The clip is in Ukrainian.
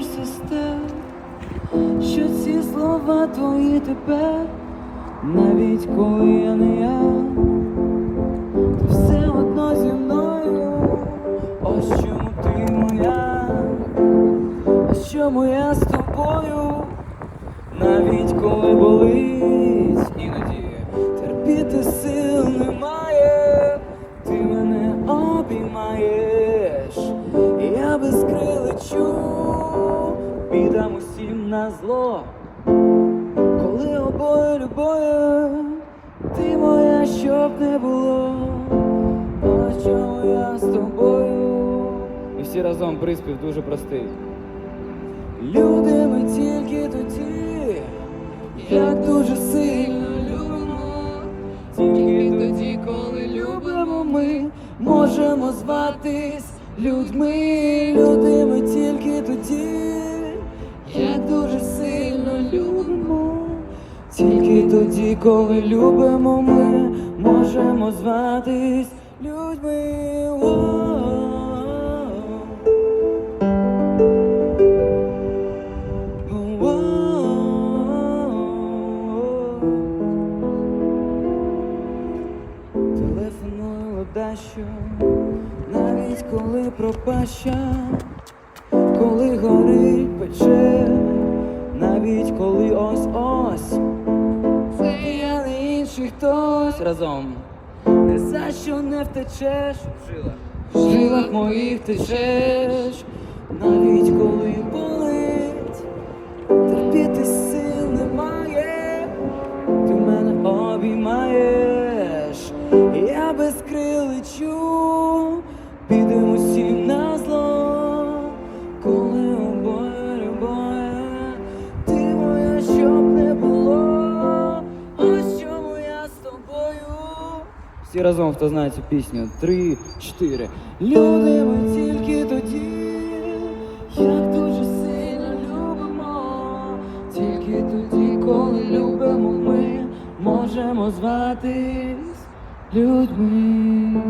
боїшся степ, що ці слова твої тепер, навіть коли я не я, ти все одно зі мною. Ось чому ти моя, ось чому я з тобою, усім на зло, коли обоє любою, ти моя, щоб не було, ось чому я з тобою. І всі разом приспів дуже простий. Люди ми тільки тоді, як дуже сильно любимо, тільки тоді, коли любимо ми, можемо зватись людьми, люди ми тільки тоді, тоді, коли любимо ми, можемо зватись людьми. Телефоную дещо, навіть коли пропаща, коли горить хтось разом. Не за що не втечеш. В жилах, моїх течеш, навіть коли болить, терпіти сил немає, ти мене обіймаєш, я без крил лечу, підемо всім Всі разом, хто знає цю пісню, три, чотири. Люди ми тільки тоді, як дуже сильно любимо, тільки тоді, коли любимо ми, можемо зватись людьми.